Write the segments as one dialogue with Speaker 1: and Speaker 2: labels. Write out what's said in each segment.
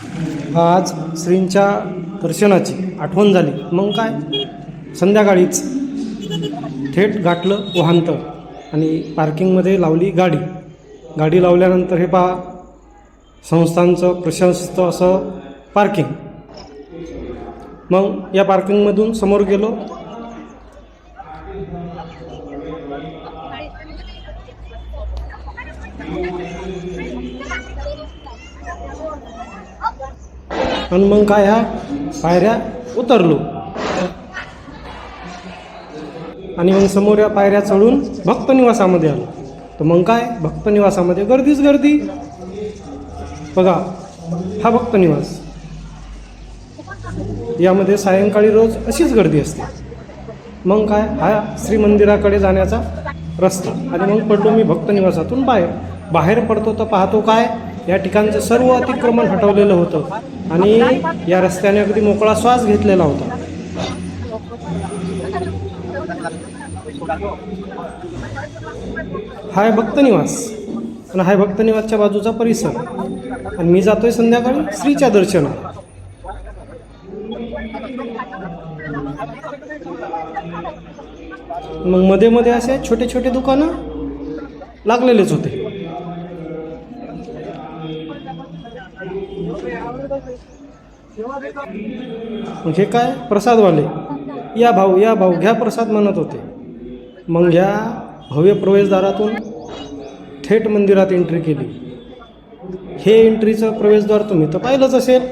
Speaker 1: आज श्रींच्या दर्शनाची आठवण झाली. मग काय? संध्याकाळीच थेट गाठलं वाहंत आणि पार्किंगमध्ये लावली गाडी. गाडी लावल्यानंतर हे पहा संस्थांचं प्रशस्त असं पार्किंग. मग या पार्किंगमधून समोर गेलो. आणि मग काय ह्या पायऱ्या उतरलो. आणि मग समोर या पायऱ्या चढून भक्तनिवासामध्ये आलो. तर मग काय? भक्तनिवासामध्ये गर्दीच गर्दी. बघा हा भक्तनिवास यामध्ये सायंकाळी रोज अशीच गर्दी असते. मग काय? हा श्री मंदिराकडे जाण्याचा रस्ता. आणि मग पडलो मी भक्तनिवासातून बाहेर. बाहेर पडतो तर पाहतो काय? या ठिकाणचं सर्व अतिक्रमण हटवलेलं होतं आणि या रस्त्याने अगदी मोकळा श्वास घेतलेला होता. हाय भक्तनिवास. आणि हाय भक्तनिवासच्या बाजूचा परिसर. आणि मी जातोय संध्याकाळी श्रीच्या दर्शनाला. मग मध्ये मध्ये असे छोटे छोटे दुकानं लागलेलेच होते. मग हे काय? प्रसादवाले. या भाऊ या भाऊ घ्या प्रसाद म्हणत होते. मग ह्या भव्य प्रवेशद्वारातून थेट मंदिरात एंट्री केली. हे एंट्रीचं प्रवेशद्वार तुम्ही तर पाहिलंच असेल.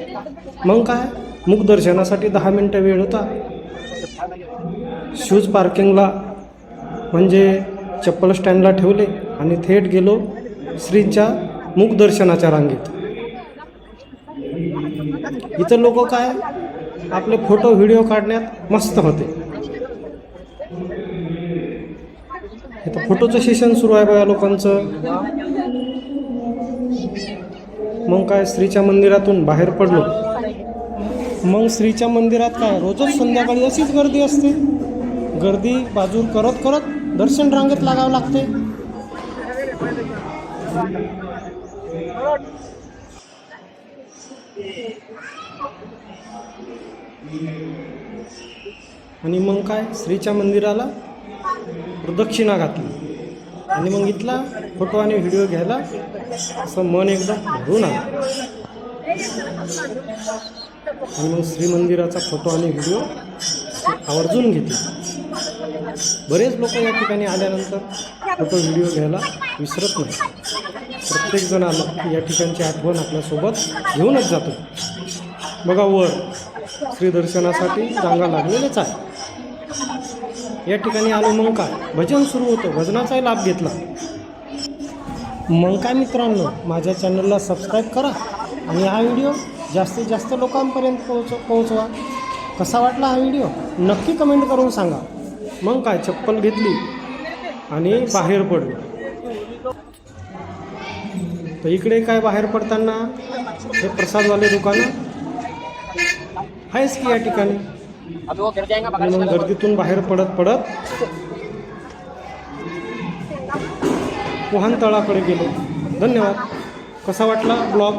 Speaker 1: मग काय? मुखदर्शनासाठी दहा मिनटं वेळ होता. शूज पार्किंगला म्हणजे चप्पल स्टँडला ठेवले आणि थेट गेलो श्रींच्या मुखदर्शनाच्या रांगेत. इतर लोक काय? आपले फोटो व्हिडिओ काढण्यात मस्त होते. इथं फोटोचं सेशन सुरू आहे बघा लोकांचं. मग काय स्त्रीच्या मंदिरातून बाहेर पडलो. मग स्त्रीच्या मंदिरात काय रोजच संध्याकाळी अशीच गर्दी असते. गर्दी बाजूर करत करत दर्शन रांगेत लागावं लागते. आणि मग काय? श्रीच्या मंदिराला प्रदक्षिणा घातली. आणि मग इथला फोटो आणि व्हिडिओ घ्यायला असं मन एकदम भरून आलं. आणि मग श्रीमंदिराचा फोटो आणि व्हिडिओ आवर्जून घेतले. बरेच लोक या ठिकाणी आल्यानंतर फोटो व्हिडिओ घ्यायला विसरत नाही. प्रत्येकजण आला या ठिकाणची आठवण आपल्यासोबत घेऊनच जातो. बघा वर श्रीदर्शनासाठी रांगा लागलेलेच आहे या ठिकाणी आलो मग काय? भजन सुरू होतं. भजनाचाही लाभ घेतला. मग काय मित्रांनो? माझ्या चॅनलला सबस्क्राईब करा आणि हा व्हिडिओ जास्तीत जास्त लोकांपर्यंत पोहोच पोहोचवा. कसा वाटला हा व्हिडिओ? नक्की कमेंट करून सांगा. मग काय? चप्पल घेतली आणि बाहेर पडलो. तर इकडे काय बाहेर पडताना हे प्रसादवाले दुकानं आहेच की या ठिकाणी? गर्दीतून बाहेर पडत पडत वाहनतळाकडे गेलो. धन्यवाद. कसा वाटला ब्लॉग?